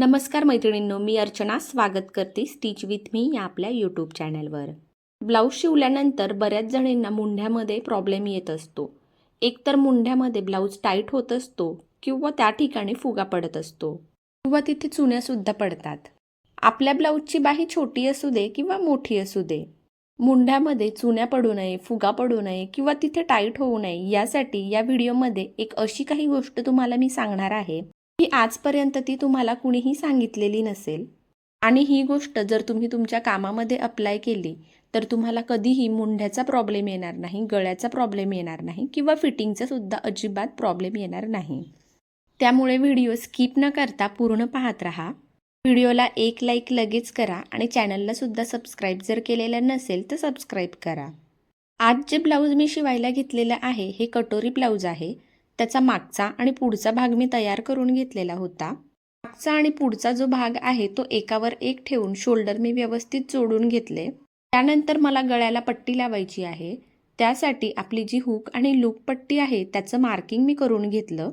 नमस्कार मैत्रिणींनो मी अर्चना स्वागत करते स्टिच विथ मी या आपल्या यूट्यूब चॅनलवर ब्लाऊज शिवल्यानंतर बऱ्याच जणींना मुंढ्यामध्ये प्रॉब्लेम येत असतो. एकतर मुंढ्यामध्ये ब्लाऊज टाईट होत असतो किंवा त्या ठिकाणी फुगा पडत असतो किंवा तिथे चुन्यासुद्धा पडतात. आपल्या ब्लाऊजची बाही छोटी असू दे किंवा मोठी असू दे मुंढ्यामध्ये चुन्या पडू नये फुगा पडू नये किंवा तिथे टाईट होऊ नये यासाठी या व्हिडिओमध्ये एक अशी काही गोष्ट तुम्हाला मी सांगणार आहे. आजपर्यंत ती तुम्हाला कुणीही सांगितलेली नसेल. आणि ही गोष्ट जर तुम्ही तुमच्या कामामध्ये अप्लाय केली तर तुम्हाला कधीही मुंढ्याचा प्रॉब्लेम येणार नाही गळ्याचा प्रॉब्लेम येणार नाही किंवा फिटिंगचा सुद्धा अजिबात प्रॉब्लेम येणार नाही. त्यामुळे व्हिडिओ स्किप न करता पूर्ण पाहत राहा. व्हिडिओला एक लाईक लगेच करा आणि चॅनलला सुद्धा सबस्क्राईब जर केलेलं नसेल तर सबस्क्राईब करा. आज जे ब्लाऊज मी शिवायला घेतलेलं आहे हे कटोरी ब्लाऊज आहे. त्याचा मागचा आणि पुढचा भाग मी तयार करून घेतलेला होता. मागचा आणि पुढचा जो भाग आहे तो एकावर एक ठेवून शोल्डर मी व्यवस्थित जोडून घेतले. त्यानंतर मला गळ्याला पट्टी लावायची आहे. त्यासाठी आपली जी हुक आणि लूप पट्टी आहे त्याचं मार्किंग मी करून घेतलं.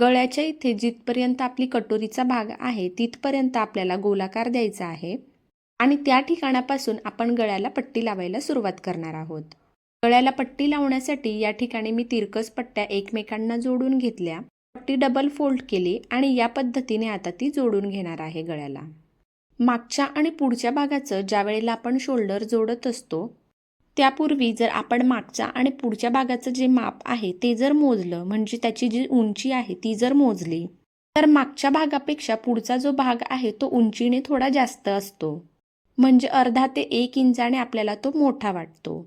गळ्याच्या इथे जिथपर्यंत आपली कटोरीचा भाग आहे तिथपर्यंत आपल्याला गोलाकार द्यायचा आहे. आणि त्या ठिकाणापासून आपण गळ्याला पट्टी लावायला सुरुवात करणार आहोत. गळ्याला पट्टी लावण्यासाठी या ठिकाणी मी तिरकस पट्ट्या एकमेकांना जोडून घेतल्या. पट्टी डबल फोल्ड केली आणि या पद्धतीने आता ती जोडून घेणार आहे गळ्याला. मागच्या आणि पुढच्या भागाचं ज्या वेळेला आपण शोल्डर जोडत असतो त्यापूर्वी जर आपण मागच्या आणि पुढच्या भागाचं जे माप आहे ते जर मोजलं म्हणजे त्याची जी उंची आहे ती जर मोजली तर मागच्या भागापेक्षा पुढचा जो भाग आहे तो उंचीने थोडा जास्त असतो. म्हणजे अर्धा ते एक इंचाने आपल्याला तो मोठा वाटतो.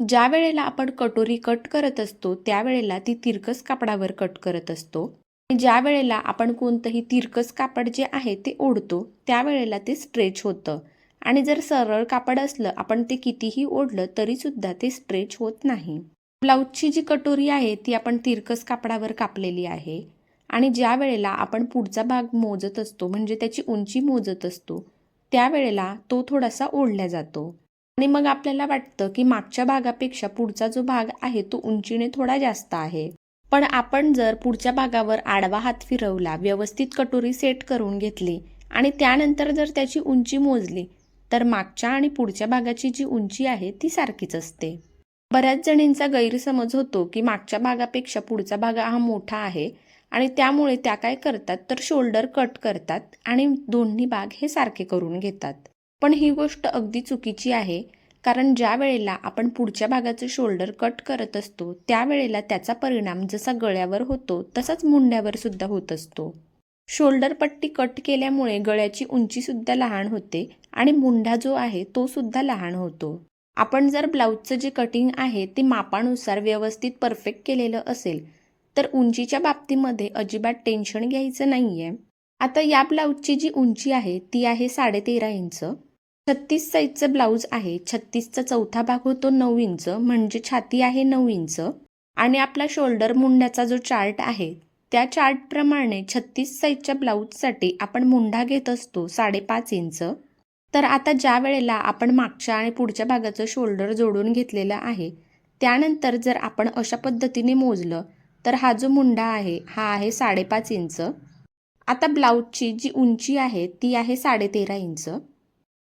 ज्या वेळेला आपण कटोरी कट करत असतो त्यावेळेला ती तिरकस कापडावर कट करत असतो. ज्या वेळेला आपण कोणतंही तिरकस कापड जे आहे ते ओढतो त्यावेळेला ते स्ट्रेच होतं. आणि जर सरळ कापड असलं आपण ते कितीही ओढलं तरीसुद्धा ते स्ट्रेच होत नाही. ब्लाऊजची जी कटोरी आहे ती आपण तिरकस कापडावर कापलेली आहे. आणि ज्या वेळेला आपण पुढचा भाग मोजत असतो म्हणजे त्याची उंची मोजत असतो त्यावेळेला तो थोडासा ओढला जातो. आणि मग आपल्याला वाटतं की मागच्या भागापेक्षा पुढचा जो भाग आहे तो उंचीने थोडा जास्त आहे. पण आपण जर पुढच्या भागावर आडवा हात फिरवला व्यवस्थित कटोरी सेट करून घेतली आणि त्यानंतर जर त्याची उंची मोजली तर मागच्या आणि पुढच्या भागाची जी उंची आहे ती सारखीच असते. बऱ्याच जणींचा गैरसमज होतो की मागच्या भागापेक्षा पुढचा भाग हा मोठा आहे आणि त्यामुळे त्या काय करतात तर शोल्डर कट करतात आणि दोन्ही भाग हे सारखे करून घेतात. पण ही गोष्ट अगदी चुकीची आहे कारण ज्या वेळेला आपण पुढच्या भागाचं शोल्डर कट करत असतो त्यावेळेला त्याचा परिणाम जसा गळ्यावर होतो तसाच मुंड्यावर सुद्धा होत असतो. शोल्डर पट्टी कट केल्यामुळे गळ्याची उंचीसुद्धा लहान होते आणि मुंढा जो आहे तो सुद्धा लहान होतो. आपण जर ब्लाऊजचं जे कटिंग आहे ते मापानुसार व्यवस्थित परफेक्ट केलेलं असेल तर उंचीच्या बाबतीमध्ये अजिबात टेन्शन घ्यायचं नाही आहे आता या ब्लाऊजची जी उंची आहे ती आहे साडेतेरा इंच. छत्तीस साईजचं ब्लाऊज आहे. छत्तीसचा चौथा भाग होतो नऊ इंच म्हणजे छाती आहे नऊ इंच. आणि आपला शोल्डर मुंड्याचा जो चार्ट आहे त्या चार्टप्रमाणे छत्तीस साईजच्या ब्लाऊजसाठी आपण मुंडा घेत असतो साडेपाच इंच. तर आता ज्या वेळेला आपण मागच्या आणि पुढच्या भागाचं शोल्डर जोडून घेतलेलं आहे त्यानंतर जर आपण अशा पद्धतीने मोजलं तर हा जो मुंडा आहे हा आहे साडेपाच इंच. आता ब्लाऊजची जी उंची आहे ती आहे साडेतेरा इंच.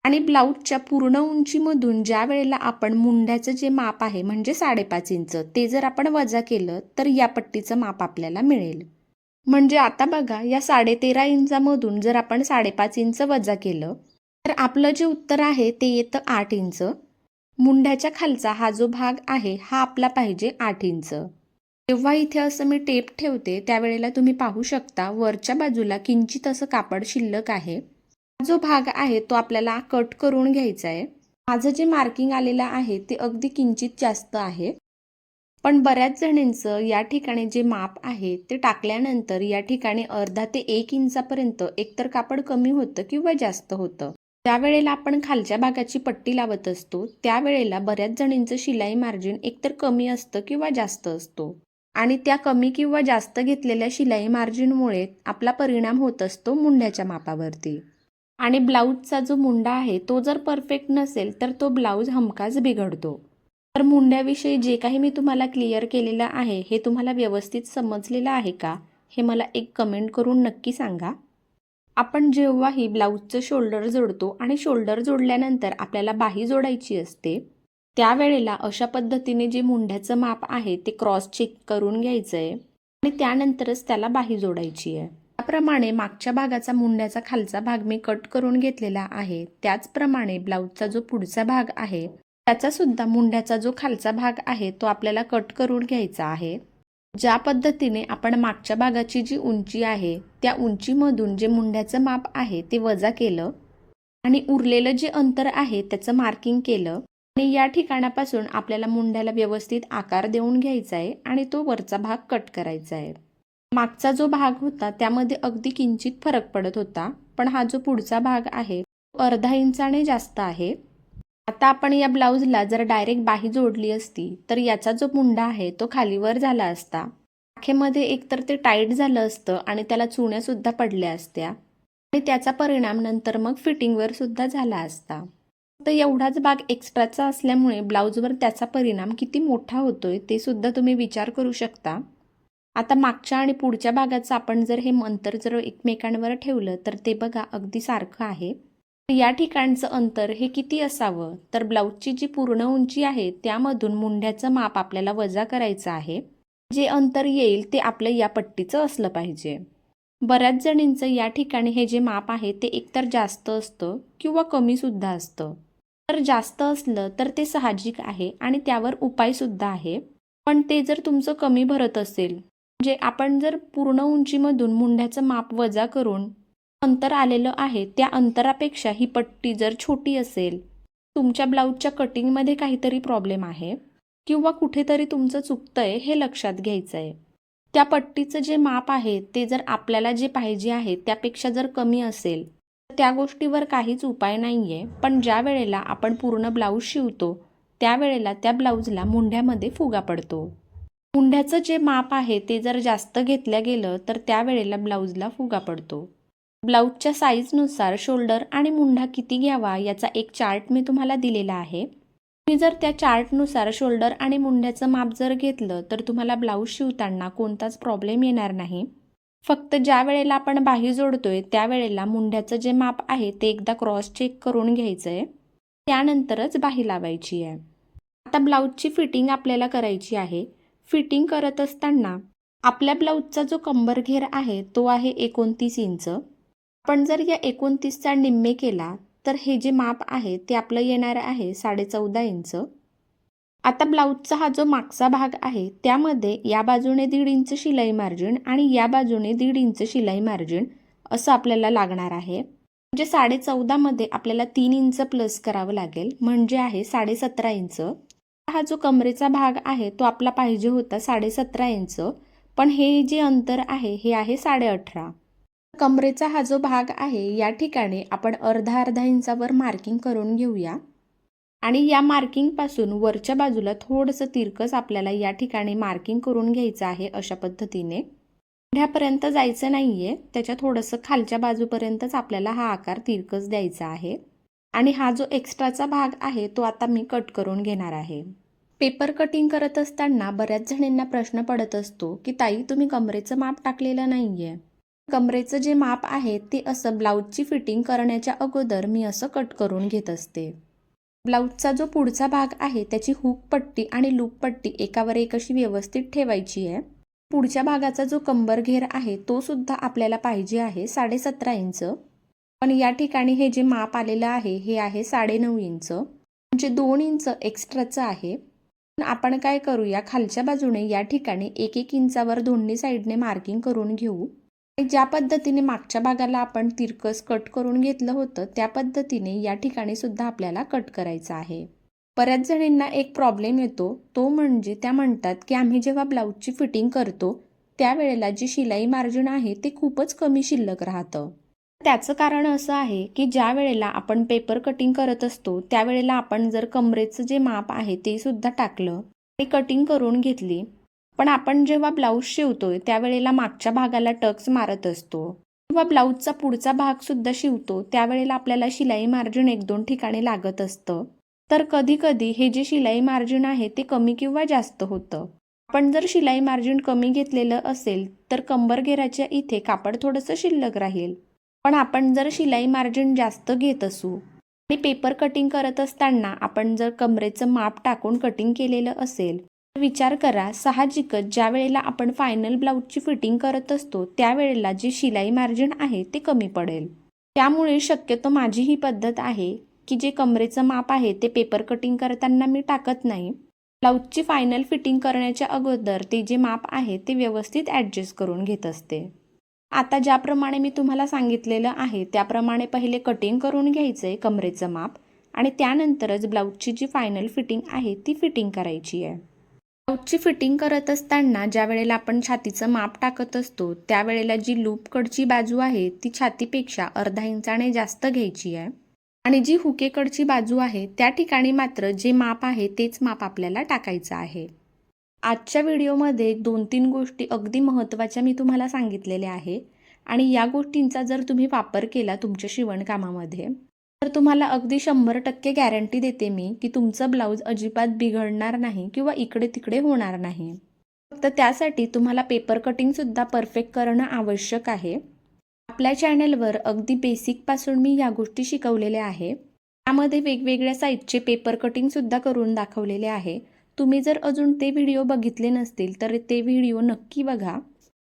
आणि ब्लाऊजच्या पूर्ण उंचीमधून ज्या वेळेला आपण मुंड्याचं जे माप आहे म्हणजे साडेपाच इंच ते जर आपण वजा केलं तर या पट्टीचं माप आपल्याला मिळेल. म्हणजे आता बघा या साडेतेरा इंचामधून जर आपण साडेपाच इंच वजा केलं तर आपलं जे उत्तर आहे ते येतं आठ इंच. मुंड्याच्या खालचा हा जो भाग आहे हा आपला पाहिजे आठ इंच. जेव्हा इथे असं मी टेप ठेवते त्यावेळेला तुम्ही पाहू शकता वरच्या बाजूला किंचित असं कापड शिल्लक आहे. जो भाग आहे तो आपल्याला कट करून घ्यायचा आहे. माझं जे मार्किंग आलेलं आहे ते अगदी किंचित जास्त आहे. पण बऱ्याच जणींचं या ठिकाणी जे माप आहे ते टाकल्यानंतर या ठिकाणी अर्धा ते एक इंचापर्यंत एकतर कापड कमी होतं किंवा जास्त होतं. ज्यावेळेला आपण खालच्या भागाची पट्टी लावत असतो त्यावेळेला बऱ्याच जणींचं शिलाई मार्जिन एकतर कमी असतं किंवा जास्त असतो. आणि त्या कमी किंवा जास्त घेतलेल्या शिलाई मार्जिनमुळे आपला परिणाम होत असतो मुंड्याच्या मापावरती. आणि ब्लाऊजचा जो मुंडा आहे तो जर परफेक्ट नसेल तर तो ब्लाऊज हमखास बिघडतो. तर मुंड्याविषयी जे काही मी तुम्हाला क्लिअर केलेलं आहे हे तुम्हाला व्यवस्थित समजलेलं आहे का? हे मला एक कमेंट करून नक्की सांगा. आपण जेव्हाही ब्लाऊजचं शोल्डर जोडतो आणि शोल्डर जोडल्यानंतर आपल्याला बाही जोडायची असते त्यावेळेला अशा पद्धतीने जे मुंड्याचं माप आहे ते क्रॉस चेक करून घ्यायचं आहे आणि त्यानंतरच त्याला बाही जोडायची आहे. त्याप्रमाणे मागच्या भागाचा मुंड्याचा खालचा भाग मी कट करून घेतलेला आहे. त्याचप्रमाणे ब्लाऊजचा जो पुढचा भाग आहे त्याचा सुद्धा मुंड्याचा जो खालचा भाग आहे तो आपल्याला कट करून घ्यायचा आहे. ज्या पद्धतीने आपण मागच्या भागाची जी उंची आहे त्या उंचीमधून जे मुंड्याचं माप आहे ते वजा केलं आणि उरलेलं जे अंतर आहे त्याचं मार्किंग केलं आणि या ठिकाणापासून आपल्याला मुंड्याला व्यवस्थित आकार देऊन घ्यायचा आहे आणि तो वरचा भाग कट करायचा आहे. मागचा जो भाग होता त्यामध्ये अगदी किंचित फरक पडत होता पण हा जो पुढचा भाग आहे तो अर्धा इंचाने जास्त आहे. आता आपण या ब्लाऊजला जर डायरेक्ट बाही जोडली असती तर याचा जो मुंडा आहे तो खालीवर झाला असता. आखेमध्ये एकतर ते टाईट झालं असतं आणि त्याला चुण्यासुद्धा पडल्या असत्या. आणि त्याचा परिणाम नंतर मग फिटिंगवर सुद्धा झाला असता. तर एवढाच भाग एक्स्ट्राचा असल्यामुळे ब्लाऊजवर त्याचा परिणाम किती मोठा होतोय ते सुद्धा तुम्ही विचार करू शकता. आता मागच्या आणि पुढच्या भागाचं आपण जर हे अंतर जर एकमेकांवर ठेवलं तर ते बघा अगदी सारखं आहे. या ठिकाणचं अंतर हे किती असावं? तर ब्लाऊजची जी पूर्ण उंची आहे त्यामधून मुंढ्याचं माप आपल्याला वजा करायचं आहे. जे अंतर येईल ते आपलं या पट्टीचं असलं पाहिजे. बऱ्याच जणींचं या ठिकाणी हे जे माप आहे ते एकतर जास्त असतं किंवा कमीसुद्धा असतं. तर जास्त असलं तर ते साहजिक आहे आणि त्यावर उपायसुद्धा आहे. पण ते जर तुमचं कमी भरत असेल म्हणजे आपण जर पूर्ण उंचीमधून मुंढ्याचं माप वजा करून अंतर आलेलं आहे त्या अंतरापेक्षा ही पट्टी जर छोटी असेल तुमच्या ब्लाऊजच्या कटिंगमध्ये काहीतरी प्रॉब्लेम आहे किंवा कुठेतरी तुमचं चुकतंय हे लक्षात घ्यायचं आहे त्या पट्टीचं जे माप आहे ते जर आपल्याला जे पाहिजे आहे त्यापेक्षा जर कमी असेल तर त्या गोष्टीवर काहीच उपाय नाही आहे पण ज्या वेळेला आपण पूर्ण ब्लाऊज शिवतो त्यावेळेला त्या ब्लाऊजला मुंढ्यामध्ये फुगा पडतो. मुंढ्याचं जे माप आहे ते जर जास्त घेतलं गेलं तर त्यावेळेला ब्लाऊजला फुगा पडतो. ब्लाऊजच्या साईजनुसार शोल्डर आणि मुंढा किती घ्यावा याचा एक चार्ट मी तुम्हाला दिलेला आहे. तुम्ही जर त्या चार्टनुसार शोल्डर आणि मुंढ्याचं माप जर घेतलं तर तुम्हाला ब्लाऊज शिवताना कोणताच प्रॉब्लेम येणार नाही. फक्त ज्या वेळेला आपण बाही जोडतोय त्यावेळेला मुंढ्याचं जे माप आहे ते एकदा क्रॉस चेक करून घ्यायचं आहे त्यानंतरच बाही लावायची आहे. आता ब्लाऊजची फिटिंग आपल्याला करायची आहे. फिटिंग करत असताना आपल्या ब्लाऊजचा जो कंबर घेर आहे तो आहे एकोणतीस इंच. आपण जर या एकोणतीसचा निम्मे केला तर हे जे माप आहे ते आपलं येणार आहे साडेचौदा इंच. आता ब्लाऊजचा हा जो मागचा भाग आहे त्यामध्ये या बाजूने दीड इंच शिलाई मार्जिन आणि या बाजूने दीड इंच शिलाई मार्जिन असं आपल्याला लागणार आहे. म्हणजे साडे चौदामध्ये आपल्याला तीन इंच प्लस करावं लागेल म्हणजे आहे साडे सतरा इंच. हा जो कमरेचा भाग आहे तो आपला पाहिजे होता साडेसतरा इंच पण हे जे अंतर आहे हे आहे साडेअठरा. कमरेचा हा जो भाग आहे या ठिकाणी आपण अर्धा अर्धा इंचावर मार्किंग करून घेऊया. आणि या मार्किंगपासून वरच्या बाजूला थोडंसं तिरकस आपल्याला या ठिकाणी मार्किंग करून घ्यायचं आहे अशा पद्धतीने. पुढ्यापर्यंत जायचं नाही आहे त्याच्या थोडंसं खालच्या बाजूपर्यंतच आपल्याला हा आकार तिरकस द्यायचा आहे. आणि हा जो एक्स्ट्राचा भाग आहे तो आता मी कट करून घेणार आहे. पेपर कटिंग करत असताना बऱ्याच जणींना प्रश्न पडत असतो की ताई तुम्ही कमरेचं माप टाकलेलं नाही आहे कमरेचं जे माप आहे ते असं ब्लाऊजची फिटिंग करण्याच्या अगोदर मी असं कट करून घेत असते. ब्लाऊजचा जो पुढचा भाग आहे त्याची हुक पट्टी आणि लूप पट्टी एकावर एक अशी व्यवस्थित ठेवायची आहे. पुढच्या भागाचा जो कंबर घेर आहे तो सुद्धा आपल्याला पाहिजे आहे साडेसतरा इंच. पण या ठिकाणी हे जे माप आलेलं आहे हे आहे साडेनऊ इंच. म्हणजे दोन इंच एक्स्ट्राचं आहे. पण आपण काय करूया खालच्या बाजूने या ठिकाणी एक एक इंचावर दोन्ही साईडने मार्किंग करून घेऊ. आणि ज्या पद्धतीने मागच्या भागाला आपण तिरकस कट करून घेतलं होतं त्या पद्धतीने या ठिकाणी सुद्धा आपल्याला कट करायचं आहे. बऱ्याच जणींना एक प्रॉब्लेम येतो तो म्हणजे त्या म्हणतात की आम्ही जेव्हा ब्लाऊजची फिटिंग करतो त्यावेळेला जी शिलाई मार्जिन आहे ते खूपच कमी शिल्लक राहतं. त्याचं कारण असं आहे की ज्या वेळेला आपण पेपर कटिंग करत असतो त्यावेळेला आपण जर कमरेचं जे माप आहे ते सुद्धा टाकलं आणि कटिंग करून घेतली पण आपण जेव्हा ब्लाऊज शिवतोय त्यावेळेला मागच्या भागाला टक्स मारत असतो. किंवा ब्लाऊजचा पुढचा भाग सुद्धा शिवतो त्यावेळेला आपल्याला शिलाई मार्जिन एक दोन ठिकाणी लागत असतं. तर कधी कधी हे जे शिलाई मार्जिन आहे ते कमी किंवा जास्त होतं. आपण जर शिलाई मार्जिन कमी घेतलेलं असेल तर कंबर घेराच्या इथे कापड थोडंसं शिल्लक राहील. पण आपण जर शिलाई मार्जिन जास्त घेत असू आणि पेपर कटिंग करत असताना आपण जर कमरेचं माप टाकून कटिंग केलेलं असेल तर विचार करा साहजिकच ज्या वेळेला आपण फायनल ब्लाऊजची फिटिंग करत असतो त्यावेळेला जे शिलाई मार्जिन आहे ते कमी पडेल. त्यामुळे शक्यतो माझी ही पद्धत आहे की जे कमरेचं माप आहे ते पेपर कटिंग करताना मी टाकत नाही. ब्लाऊजची फायनल फिटिंग करण्याच्या अगोदर ते जे माप आहे ते व्यवस्थित ॲडजस्ट करून घेत असते. आता ज्याप्रमाणे मी तुम्हाला सांगितलेलं आहे त्याप्रमाणे पहिले कटिंग करून घ्यायचं आहे कमरेचं माप आणि त्यानंतरच ब्लाऊजची जी फायनल फिटिंग आहे ती फिटिंग करायची आहे. ब्लाऊजची फिटिंग करत असताना ज्या वेळेला आपण छातीचं माप टाकत असतो त्यावेळेला जी लूपकडची बाजू आहे ती छातीपेक्षा अर्धा इंचाने जास्त घ्यायची आहे. आणि जी हुकेकडची बाजू आहे त्या ठिकाणी मात्र जे माप आहे तेच माप आपल्याला टाकायचं आहे. आजच्या व्हिडिओमध्ये दोन तीन गोष्टी अगदी महत्त्वाच्या मी तुम्हाला सांगितलेल्या आहे. आणि या गोष्टींचा जर तुम्ही वापर केला तुमच्या शिवणकामामध्ये तर तुम्हाला अगदी शंभर टक्के गॅरंटी देते मी की तुमचं ब्लाऊज अजिबात बिघडणार नाही किंवा इकडे तिकडे होणार नाही. फक्त त्यासाठी तुम्हाला पेपर कटिंगसुद्धा परफेक्ट करणं आवश्यक आहे. आपल्या चॅनलवर अगदी बेसिकपासून मी या गोष्टी शिकवलेल्या आहे. त्यामध्ये वेगवेगळ्या साईजचे पेपर कटिंगसुद्धा करून दाखवलेले आहे. तुम्ही जर अजून ते व्हिडिओ बघितले नसतील तर ते व्हिडिओ नक्की बघा.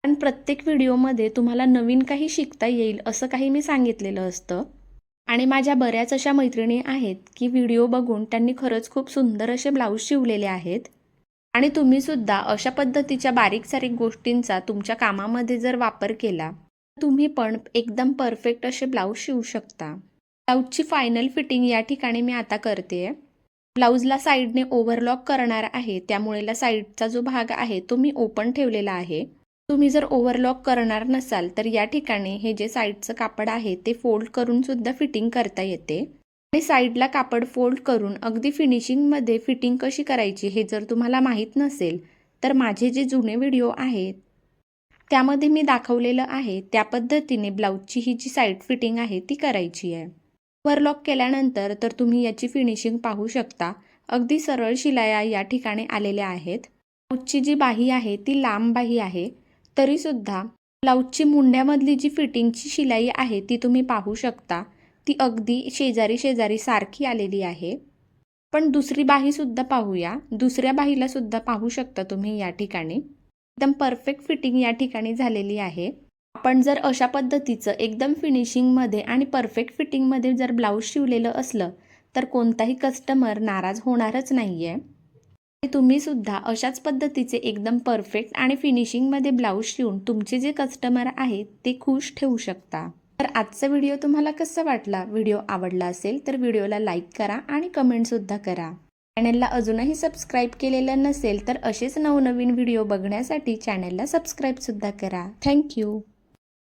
कारण प्रत्येक व्हिडिओमध्ये तुम्हाला नवीन काही शिकता येईल असं काही मी सांगितलेलं असतं. आणि माझ्या बऱ्याच अशा मैत्रिणी आहेत की व्हिडिओ बघून त्यांनी खरंच खूप सुंदर असे ब्लाऊज शिवलेले आहेत. आणि तुम्हीसुद्धा अशा पद्धतीच्या बारीक सारीक गोष्टींचा तुमच्या कामामध्ये जर वापर केला तुम्ही पण एकदम परफेक्ट असे ब्लाऊज शिवू शकता. ब्लाऊजची फायनल फिटिंग या ठिकाणी मी आता करते आहे ब्लाऊजला साईडने ओव्हरलॉक करणार आहे. त्यामुळेला साईडचा जो भाग आहे तो मी ओपन ठेवलेला आहे. तुम्ही जर ओव्हरलॉक करणार नसाल तर या ठिकाणी हे जे साईडचं कापड आहे ते फोल्ड करून सुद्धा फिटिंग करता येते. आणि साईडला कापड फोल्ड करून अगदी फिनिशिंगमध्ये फिटिंग कशी करायची हे जर तुम्हाला माहीत नसेल तर माझे जे जुने व्हिडिओ आहेत त्यामध्ये मी दाखवलेलं आहे त्या पद्धतीने ब्लाऊजची ही जी साईड फिटिंग आहे ती करायची आहे. ओव्हरलॉक केल्यानंतर तर तुम्ही याची फिनिशिंग पाहू शकता. अगदी सरळ शिलाया या ठिकाणी आलेल्या आहेत. ब्लाऊजची जी बाही आहे ती लांब बाही आहे. तरीसुद्धा ब्लाऊजची मुंड्यामधली जी फिटिंगची शिलाई आहे ती तुम्ही पाहू शकता. ती अगदी शेजारी शेजारी सारखी आलेली आहे. पण दुसरी बाहीसुद्धा पाहूया. दुसऱ्या बाहीलासुद्धा पाहू शकता तुम्ही या ठिकाणी. एकदम परफेक्ट फिटिंग या ठिकाणी झालेली आहे. आपण जर अशा पद्धतीचं एकदम फिनिशिंगमध्ये आणि परफेक्ट फिटिंगमध्ये जर ब्लाऊज शिवलेलं असलं तर कोणताही कस्टमर नाराज होणारच नाही आहे तुम्हीसुद्धा अशाच पद्धतीचे एकदम परफेक्ट आणि फिनिशिंगमध्ये ब्लाऊज शिवून तुमचे जे कस्टमर आहेत ते खुश ठेवू शकता. तर आजचा व्हिडिओ तुम्हाला कसा वाटला? व्हिडिओ आवडला असेल तर व्हिडिओला लाईक करा आणि कमेंटसुद्धा करा. चॅनलला अजूनही सबस्क्राईब केलेलं नसेल तर असेच नवनवीन व्हिडिओ बघण्यासाठी चॅनलला सबस्क्राईबसुद्धा करा. थँक्यू